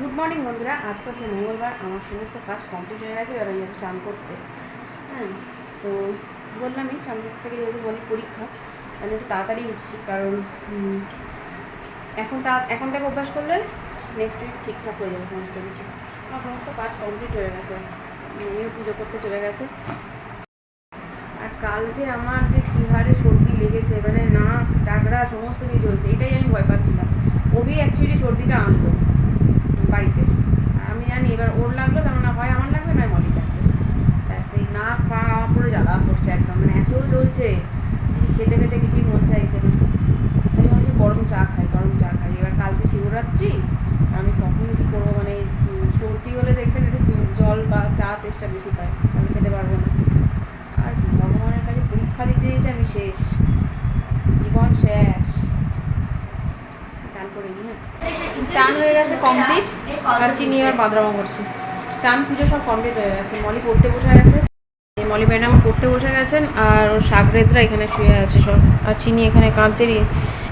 Good morning বন্ধুরা। আজকে হচ্ছে মঙ্গলবার, আমার সমস্ত কাজ কমপ্লিট হয়ে গেছে, এবার আমি যাব চান করতে। হ্যাঁ তো বললামই সামনে থেকে যেহেতু বলি পরীক্ষা আমি একটু তাড়াতাড়ি উঠছি, কারণ এখন তা, এখন থেকে অভ্যাস করলে নেক্সট উইক ঠিকঠাক হয়ে যাবে সমস্ত কিছু। আমার সমস্ত কাজ কমপ্লিট হয়ে গেছে উনিও পুজো করতে চলে গেছে। আর কালকে আমার যে কী হারে সর্দি লেগেছে মানে নাক ডাকরা সমস্ত কিছু চলছে এটাই আমি ভয় পাচ্ছিলাম। ওবি অ্যাকচুয়ালি সর্দিটা আনলো। বাড়িতে। আমি জানি, এবার ওর লাগল তার মানে হয় আমার লাগবে, নয় মলি লাগবে। ব্যাস, এই নাক পা পুরো জ্বালা করছে একদম মানে এত জ্বলছে খেতে খেতে কিছুই মন চাইছে না। মনে হচ্ছে গরম চা খাই, গরম চা খাই। এবার কালকে শিবরাত্রি, আমি কখন কী করব মানে সর্দি হলে দেখবেন একটু জল বা চা টেস্টটা বেশি পাই আমি খেতে পারব না। আর কি, ভগবানের কাছে পরীক্ষা দিতে দিতে আমি শেষ। জীবন শেষ চান করে নি হ্যাঁ চান হয়ে গেছে কমপ্লিট আর চিনি আর বাদরামা করছে। চান পুজো সব কমপ্লিট হয়ে গেছে। মলি পড়তে বসে গেছে। মলি ম্যাডাম পড়তে বসে গেছেন আর ওর সাগরেদরা এখানে শুয়ে আছে সব। আর চিনি এখানে কাঁদছে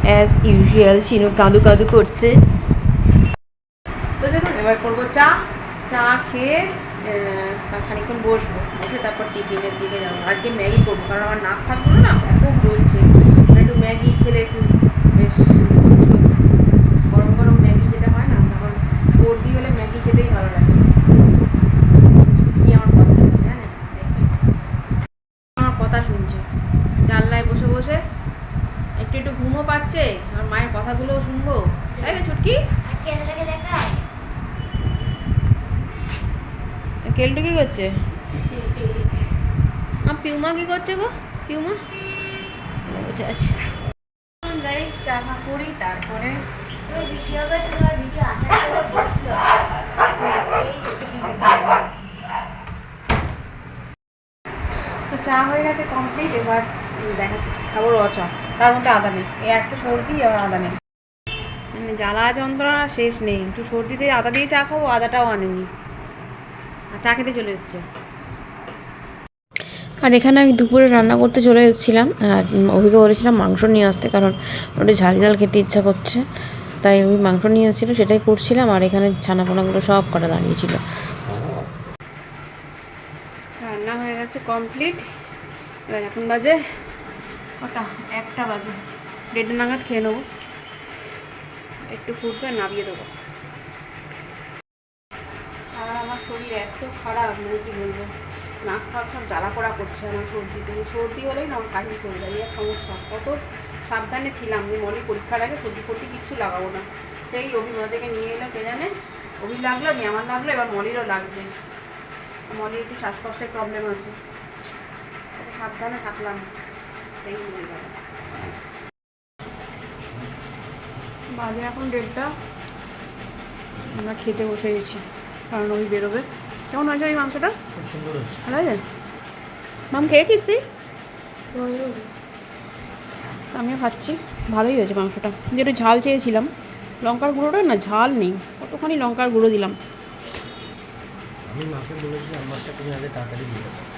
অ্যাজ ইউজুয়াল চিনু কাঁদু কাঁদু করছে। এবার করব চা। চা খেয়ে আহ, খানিকক্ষণ বসবো। বসে তারপর টিফিনের দিকে যাব। আজকে ম্যাগি করব। কারণ আমার নাক ফাটগুলো না খুব জ্বলছে। একটু ম্যাগি খেলে একটু বেশ গরম গরম ম্যাগি যেটা হয় না তখন সর্দি হলে ম্যাগি খেতেই ভালো লাগে কি আমার কথা শুনছে জানেন দেখবেন। আমার কথা শুনছে জানলায় বসে বসে একটু একটু ঘুমও পাচ্ছে আর মায়ের কথাগুলো শুনব? তাই তো ছুটকি কেলটু কি করছে? আর পিউমা কি করছে গো? পিউমা? বসে আছে। যাই চা ফা করি তারপরে তো চা হয়ে গেছে কমপ্লিট এবার দেখাচ্ছি খাব র চা। তার মধ্যে আদা নেই। এই একটা সর্দি আর আদা নেই। মানে জ্বালা যন্ত্রণা শেষ নেই। একটু সর্দিতে আদা দিয়ে চা খাব আদাটাও আনেনি। আর চা খেতে চলে এসছে। আর এখানে আমি দুপুরে রান্না করতে চলে এসেছিলাম। আর অভিকে বলেছিলাম মাংস নিয়ে আসতে কারণ ওটা ঝাল ঝাল খেতে ইচ্ছা করছে। তাই ওই মাংস নিয়ে এসেছিল সেটাই করছিলাম। আর এখানে ছানাপোনাগুলো সব কটা দাঁড়িয়েছিল রান্না হয়ে গেছে কমপ্লিট। এবার এখন বাজে কটা? একটা বাজে। দেড়টা নাগাদ খেয়ে নেব। একটু ফুটবে, নামিয়ে দেবো। আর আমার শরীর এত খারাপ মানে কি বলব? নাক ফাক সব জ্বালা পোড়া করছে আমার সর্দিতে। সর্দি হলেই না আমার কাহিল করে যায় এক সমস্যা। কত সাবধানে ছিলাম যে মনে পরীক্ষার আগে সর্দি ফর্দি কিচ্ছু লাগাবো না। সেই অভিমা থেকে নিয়ে এলো কে জানে? অভি লাগল নি আমার লাগল, এবার মলিরও লাগছে। মলির একটু শ্বাসকষ্টের প্রবলেম আছে? সাবধানে থাকলাম। সেই বাজে এখন ডেটটা আমরা খেতে বসে গেছি কারণ ওই বেরোবে। কেমন হয়েছে ওই মাংসটা? খুব সুন্দর ভালো হয়েছে? মাম খেয়েছিস তুই? আমিও খাচ্ছি। ভালোই হয়েছে মাংসটা। যেটা ঝাল চেয়েছিলাম লঙ্কার গুঁড়োটা না ঝাল নেই কতখানি লঙ্কার গুঁড়ো দিলাম। আমি মাকে বলেছিলাম আমারটা তুমি আগে তাড়াতাড়ি দিয়ে দাও।